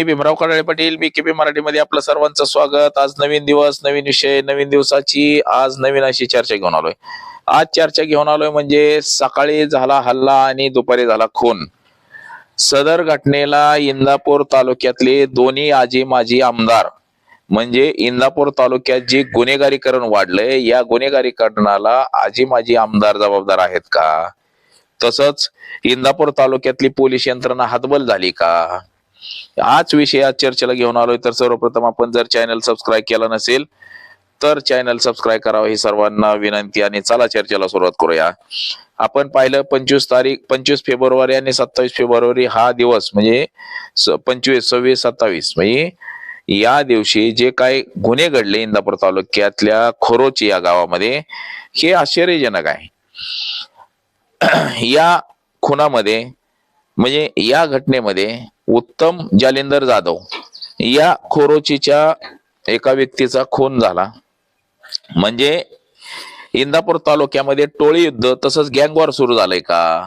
मी Bhimrao Kadale Patil BKP मराठीमध्ये आपलं सर्वांचं स्वागत. आज नवीन दिवस नवीन विषय नवीन दिवसाची आज नवीन अशी चर्चा घेऊन आलोय. आज चर्चा घेऊन आलोय म्हणजे सकाळी झाला हल्ला आणि दुपारी झाला खून. सदर घटनेला इंदापूर तालुक्यातले दोन्ही आजी माजी आमदार म्हणजे इंदापूर तालुक्यात जे गुन्हेगारीकरण वाढलंय या गुन्हेगारीकरणाला आजी माजी आमदार जबाबदार आहेत का? तसंच इंदापूर तालुक्यातली पोलीस यंत्रणा हातबल झाली का? आज विषय आज चर्चेला घेऊन आलोय. तर सर्वप्रथम आपण जर चॅनल सबस्क्राईब केला नसेल तर चॅनल सबस्क्राईब करावं ही सर्वांना विनंती आणि चला चर्चेला सुरुवात करूया. आपण पाहिलं पंचवीस तारीख पंचवीस फेब्रुवारी आणि सत्तावीस फेब्रुवारी हा दिवस म्हणजे पंचवीस सव्वीस सत्तावीस म्हणजे या दिवशी जे काही गुन्हे घडले इंदापूर तालुक्यातल्या खोरोची या गावामध्ये हे आश्चर्यजनक आहे. या खुनामध्ये म्हणजे या घटनेमध्ये उत्तम जालिंदर जाधव या खोरोचीच्या एका व्यक्तीचा खून झाला. म्हणजे इंदापूर तालुक्यामध्ये टोळी युद्ध तसंच गँगवॉर सुरू झालंय का?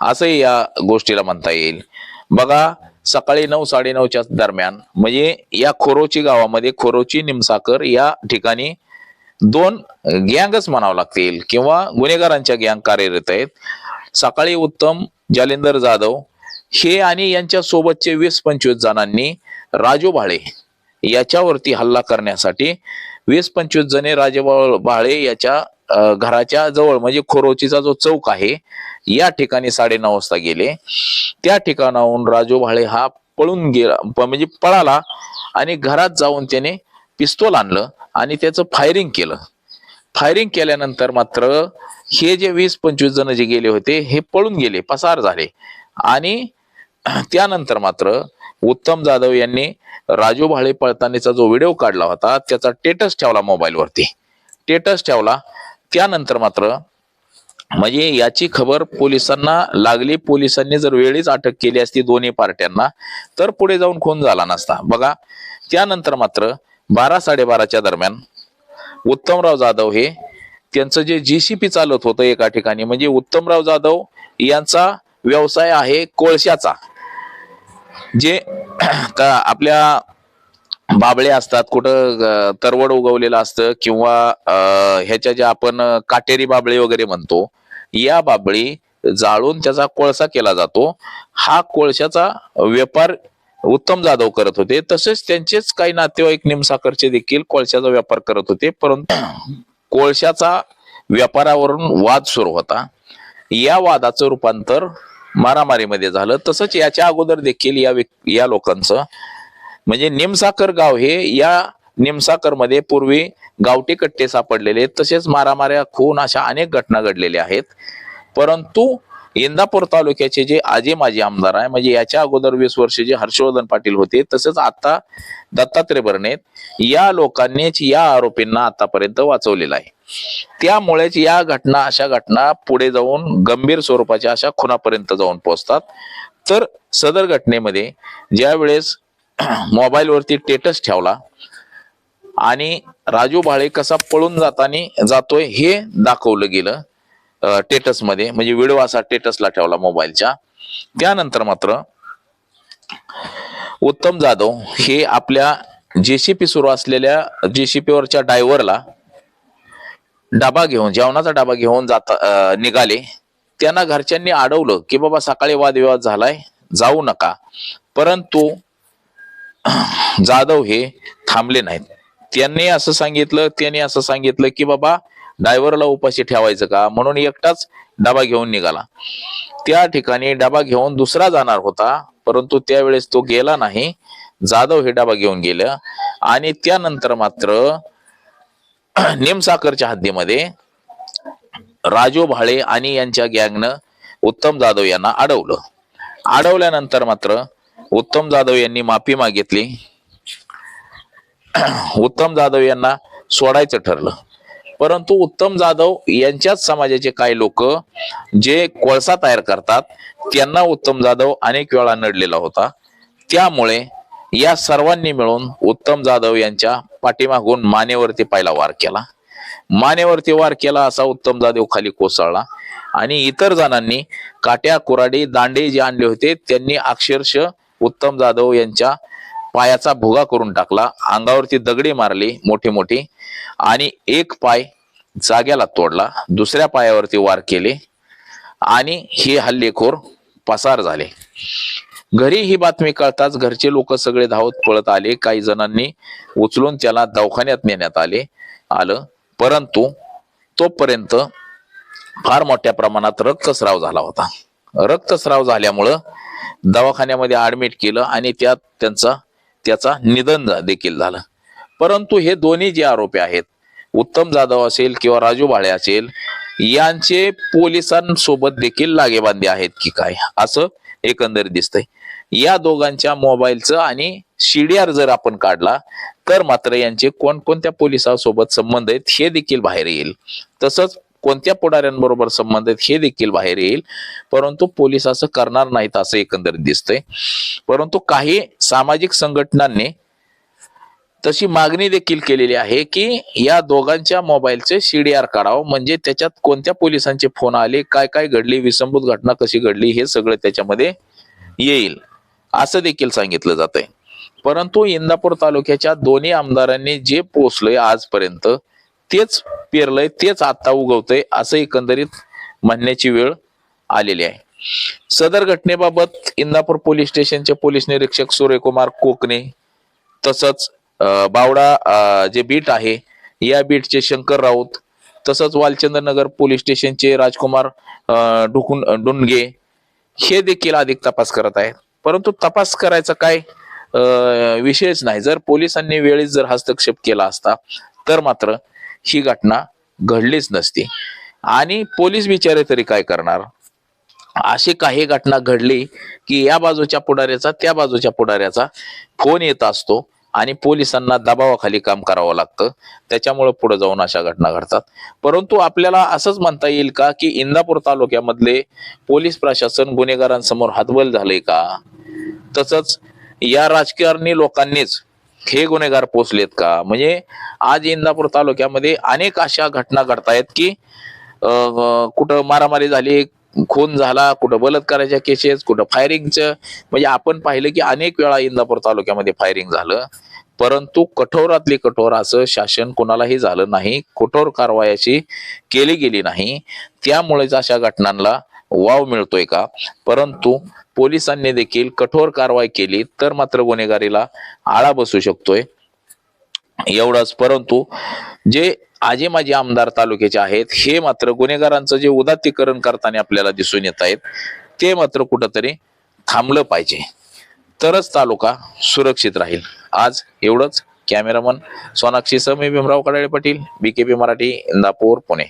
असंही या गोष्टीला म्हणता येईल. बघा सकाळी नऊ साडेनऊच्या दरम्यान म्हणजे या खोरोची गावामध्ये खोरोची निमसाकर या ठिकाणी दोन गँगच म्हणावं लागतील किंवा गुन्हेगारांच्या गँग कार्यरत आहेत. सकाळी उत्तम जालिंदर जाधव हे आणि यांच्या सोबतचे वीस पंचवीस जणांनी राजू भाळे याच्यावरती हल्ला करण्यासाठी वीस पंचवीस जणे राजे भाळे याच्या घराच्या जवळ म्हणजे खोरोचीचा जो चौक आहे या ठिकाणी साडेनऊ वाजता गेले. त्या ठिकाणाहून राजू भाळे हा पळून गेला म्हणजे पळाला आणि घरात जाऊन त्याने पिस्तोल आणलं आणि त्याचं फायरिंग केलं. फायरिंग केल्यानंतर मात्र हे जे वीस पंचवीस जण जे गेले होते हे पळून गेले पसार झाले. आणि त्यानंतर मात्र उत्तम जाधव यांनी राजू भाळे पळतानीचा जो व्हिडिओ काढला होता त्याचा टेटस ठेवला मोबाईलवरती. टेटस ठेवला. त्यानंतर मात्र म्हणजे याची खबर पोलिसांना लागली. पोलिसांनी जर वेळीच अटक केली असती दोन्ही पार्ट्यांना तर पुढे जाऊन खून झाला नसता. बघा त्यानंतर मात्र बारा साडेबाराच्या दरम्यान उत्तमराव जाधव हे त्यांचं जे जीसीपी चालत होतं एका ठिकाणी म्हणजे उत्तमराव जाधव यांचा व्यवसाय आहे कोळशाचा. जे का आपल्या बाबळे असतात कुठं तरवड उगवलेलं असतं किंवा ह्याच्या ज्या आपण काटेरी बाबळे वगैरे म्हणतो या बाबळी जाळून त्याचा कोळसा केला जातो. हा कोळशाचा व्यापार उत्तम जाधव करत होते. तसेच त्यांचेच काही नातेवाईक निमसाकरचे देखील कोळशाचा व्यापार करत होते. परंतु कोळशाचा व्यापारावरून वाद सुरू होता. या वादाचं रूपांतर मारामारीमध्ये झालं. तसंच याच्या अगोदर देखील या या लोकांचं म्हणजे निमसाकर गाव हे या निमसाकरमध्ये पूर्वी गावठी कट्टे सापडलेले तसेच मारामाऱ्या खून अशा अनेक घटना घडलेल्या आहेत. परंतु इंदापूर तालुक्याचे जे आजे माजी आमदार आहे म्हणजे याच्या अगोदर वीस वर्ष जे हर्षवर्धन पाटील होते तसंच आता दत्तात्रय भरणेत या लोकांनीच या आरोपींना आतापर्यंत वाचवलेलं आहे. त्यामुळेच या घटना अशा घटना पुढे जाऊन गंभीर स्वरूपाच्या अशा खुनापर्यंत जाऊन पोहोचतात. तर सदर घटनेमध्ये ज्या वेळेस मोबाईलवरती टेटस ठेवला आणि राजू भाळे कसा पळून जाताना जातोय हे दाखवलं गेलं. टेटसमध्ये म्हणजे व्हिडिओ असा टेटसला ठेवला मोबाईलच्या त्यानंतर मात्र उत्तम जाधव हे आपल्या जेसीपी सुरू असलेल्या जेसीपीवरच्या वरच्या डबा घेऊन जेवणाचा डबा घेऊन जाता निघाले. त्यांना घरच्यांनी अडवलं की बाबा सकाळी वादविवाद झालाय जाऊ नका. परंतु जाधव हे थांबले नाहीत. त्यांनी असं सांगितलं त्यांनी असं सांगितलं की बाबा ड्रायव्हरला उपाशी ठेवायचं का? म्हणून एकटाच डबा घेऊन निघाला. त्या ठिकाणी डबा घेऊन दुसरा जाणार होता परंतु त्यावेळेस तो गेला नाही. जाधव हे डबा घेऊन गेलं आणि त्यानंतर मात्र निमसाकरच्या हद्दीमध्ये राजू भाळे आणि यांच्या गँगनं उत्तम जाधव यांना अडवलं. अडवल्यानंतर मात्र उत्तम जाधव यांनी माफी मागितली. उत्तम जाधव यांना सोडायचं ठरलं. परंतु उत्तम जाधव यांच्याच समाजाचे काही लोक जे कोळसा तयार करतात त्यांना उत्तम जाधव अनेक वेळा नडलेला होता. त्यामुळे या सर्वांनी मिळून उत्तम जाधव यांच्या पाठीमागून मानेवरती पहिला वार केला. मानेवरती वार केला असा उत्तम जाधव खाली कोसळला. आणि इतर जणांनी काट्या कुराडी दांडे जे आणले होते त्यांनी अक्षरश उत्तम जाधव यांच्या पायाचा भोगा करून टाकला अंगावरती दगडे मारली मोठी मोठी आणि एक पाय जाग्याला तोडला दुसऱ्या पायावरती वार केले आणि हे हल्लेखोर पसार झाले. घरी ही बातमी कळताच घरचे लोक सगळे धावत पळत आले. काही जणांनी उचलून त्याला दवाखान्यात नेण्यात आले आलं. परंतु तोपर्यंत फार मोठ्या प्रमाणात रक्तस्राव झाला होता. रक्तस्राव झाल्यामुळं दवाखान्यामध्ये ऍडमिट केलं आणि त्यात त्यांचा त्याचा निधन झा- देखील झालं. परंतु हे दोन्ही जे आरोपी आहेत उत्तम जाधव असेल किंवा राजू भाळे असेल यांचे पोलिसांसोबत देखील लागेबांधे आहेत की काय असं एकंदरीत दिसतंय. या दोघांच्या मोबाईलचं आणि सीडीआर जर आपण काढला तर मात्र यांचे कोणकोणत्या पोलिसांसोबत संबंध आहेत हे देखील बाहेर येईल. तसंच कोणत्या पुढाऱ्यांबरोबर संबंधित हे देखील बाहेर येईल. परंतु पोलीस असं करणार नाहीत असं एकंदरीत दिसतंय. परंतु काही सामाजिक संघटनांनी तशी मागणी देखील केलेली आहे की या दोघांच्या मोबाईलचे सीडीआर काढावं. म्हणजे त्याच्यात कोणत्या पोलिसांचे फोन आले काय काय घडली विसंबूत घटना कशी घडली हे सगळं त्याच्यामध्ये येईल. असं देखील सांगितलं जात आहे परंतु इंदापूर तालुक्याच्या दोन्ही आमदारांनी जे पोचलंय आजपर्यंत तेच पेरलंय तेच आता उगवतंय असं एकंदरीत म्हणण्याची वेळ आलेली आहे. सदर घटनेबाबत इंदापूर पोलीस स्टेशनचे पोलीस निरीक्षक सूर्यकुमार कोकणे तसंच बावडा जे बीट आहे या बीटचे शंकर राऊत तसंच वालचंद्रनगर पोलीस स्टेशनचे राजकुमार ढुकून डुंडगे हे देखील अधिक तपास करत आहेत. परंतु तपास करायचा काय विषयच नाही. जर पोलिसांनी वेळीच जर हस्तक्षेप केला असता तर मात्र ही घटना घडलीच नसती. आणि पोलीस बिचारे तरी काय करणार? अशी काही घटना घडली की या बाजूच्या पुढाऱ्याचा त्या बाजूच्या पुढाऱ्याचा फोन येत असतो आणि पोलिसांना दबावाखाली काम करावं लागतं. त्याच्यामुळे पुढे जाऊन अशा घटना घडतात. परंतु आपल्याला असंच म्हणता येईल का की इंदापूर तालुक्यामधले पोलीस प्रशासन गुन्हेगारांसमोर हातबल झालंय का? तसंच या राजकारणी लोकांनीच हे गुन्हेगार पोचलेत का? म्हणजे आज इंदापूर तालुक्यामध्ये अनेक अशा घटना घडतायत की कुठं मारामारी झाली खून झाला कुठं बलात्काराच्या केसेस कुठं फायरिंगचं. म्हणजे आपण पाहिलं की अनेक वेळा इंदापूर तालुक्यामध्ये फायरिंग झालं. परंतु कठोरातली कठोर असं शासन कोणालाही झालं नाही. कठोर कारवायाची केली गेली नाही. त्यामुळेच अशा घटनांना वाव मिळतोय का? परंतु पोलिसांनी देखील कठोर कारवाई केली तर मात्र गुन्हेगारीला आळा बसू शकतोय. एवढंच परंतु जे आजी माजी आमदार तालुक्याचे आहेत हे मात्र गुन्हेगारांचं जे उदात्तीकरण करताना आपल्याला दिसून येत आहेत ते मात्र कुठंतरी थांबलं पाहिजे. तरच तालुका सुरक्षित राहील. आज एवढंच. Cameraman Sonakshi Sami Bhimrao Kadale Patil BKP Marathi Indapur Pune.